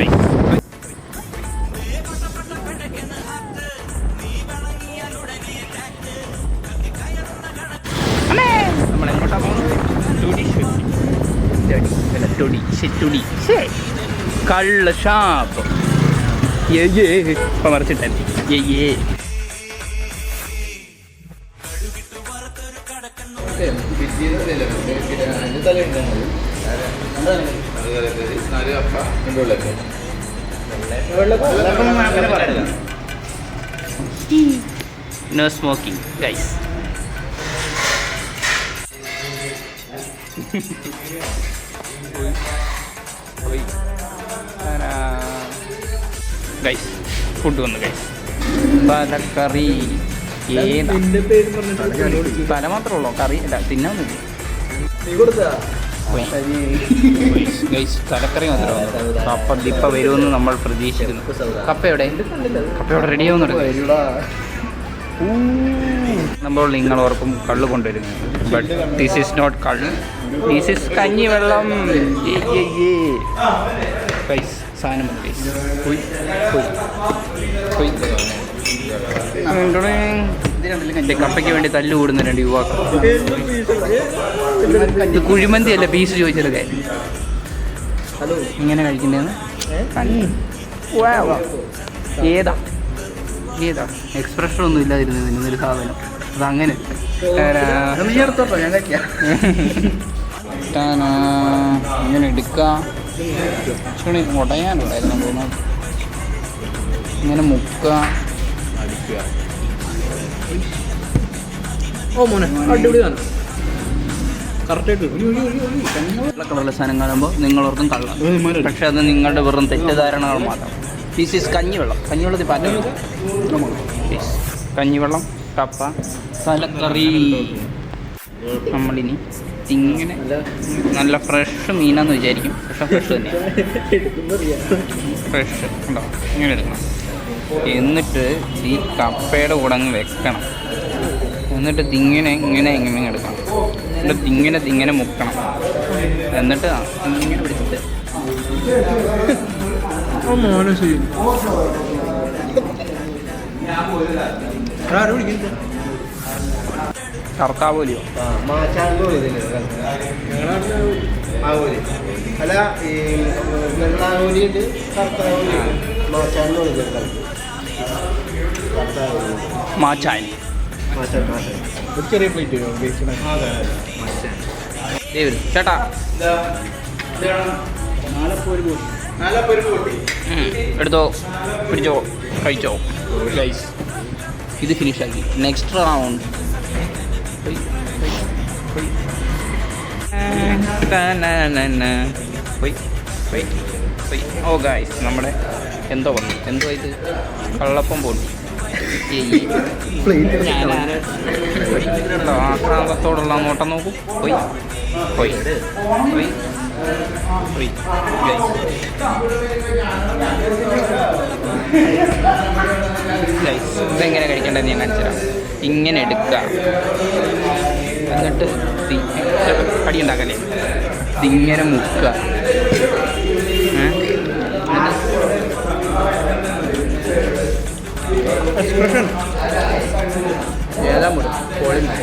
Guys നമ്മളെങ്ങോട്ടാ പോകുന്നത് ടുടി ഷെട്ടി അല്ല ടുടി ശെ ടുടി ശേ കള്ള ഷാപ്പ് ഏ ഇപ്പം മറിച്ചിട്ടെത്തി ഏ ഏ no smoking guys guys food വന്നു ഗൈസ് തലക്കറി ഏതാ? തല മാത്രമേ ഉള്ളൂ കറി അല്ല തിന്നാന്നില്ല ഗൈസ് തലക്കറി മാത്രമേ കപ്പ ദിപ്പ വരുമെന്ന് നമ്മൾ പ്രതീക്ഷിക്കുന്നു. കപ്പ എവിടെ? കപ്പ എവിടെ റെഡി ആവുന്നുണ്ട് നമ്മൾ നിങ്ങൾ ഓർക്കും കള്ള് കൊണ്ടുവരുന്നു but this is not kallu. This is kanji vellam guys സാധനം ഗൈസ്. പോയി പോയി. പോയി. കപ്പയ്ക്ക് വേണ്ടി തല്ലു കൂടുന്ന രണ്ട് യുവാക്കൾ. ഇത് കുഴിമന്തി അല്ല പീസ് ചോദിച്ചത് കാര്യം ഇങ്ങനെ കഴിക്കുന്നതെന്ന് ഏതാ? ഏതാ? എക്സ്പ്രഷൻ ഒന്നും ഇല്ലാതിരുന്നത് ഇന്നൊരു സാധനം. അതങ്ങനെ അങ്ങനെ. ഇങ്ങനെ എടുക്കാം. ഉടയാനുണ്ടായിരുന്നു തോന്നുന്നു. ഇങ്ങനെ മുക്കുക ഓ മോനെ. അടിപൊളിയാണ് കളറുള്ള സാധനം കാണുമ്പോൾ നിങ്ങളോർക്കും കള്ളം. പക്ഷെ അത് നിങ്ങളുടെ വെറും തെറ്റിദ്ധാരണകൾ മാത്രം. ദിസ് ഈസ് കഞ്ഞിവെള്ളം. കഞ്ഞിവെള്ളത്തിൽ Yes. കഞ്ഞിവെള്ളം കപ്പ തലക്കറി. നമ്മളിനി ഇങ്ങനെ നല്ല ഫ്രഷ് മീനാന്ന് വിചാരിക്കും. പക്ഷെ ഫ്രഷ് തന്നെ ഫ്രഷ് ഉണ്ടോ ഇങ്ങനെ എടുക്കണം. എന്നിട്ട് ഈ കപ്പയുടെ ഉടങ്ങ് വെക്കണം. എന്നിട്ട് തിങ്ങനെ ഇങ്ങനെ ഇങ്ങനെ എടുക്കണം. എന്നിട്ട് തിങ്ങനെ തിങ്ങനെ മുക്കണം. എന്നിട്ട് ഇങ്ങനെ പിടിച്ചിട്ട്. കർത്താവോലിയോ? അല്ല? ഈ മാച്ചാൻ മാച്ചാൻ ഒരു ചെറിയ പ്ലേറ്റ് ചേട്ടാ. എടുത്തോ. പിടിച്ചോ. കഴിച്ചോ. ഗൈസ് ഇത് ഫിനിഷാക്കി നെക്സ്റ്റ് റൗണ്ട് ഓ ഗൈസ് നമ്മുടെ എന്തോ വന്നു. എന്തോ ഇത്? കള്ളപ്പം പോലും ആക്രാന്തത്തോടുള്ള നോട്ടം നോക്കൂ പോയി പോയി പോയി ഇതെങ്ങനെ കഴിക്കേണ്ടത് ഞാൻ കാണിച്ചു തരാം ഇങ്ങനെ എടുക്കുക എന്നിട്ട് തീ ഉണ്ടാക്കല്ലേ ഇതിങ്ങനെ മുക്കുക എക്സ്പ്രഷൻ എല്ലാം വിടും കോളിംഗ്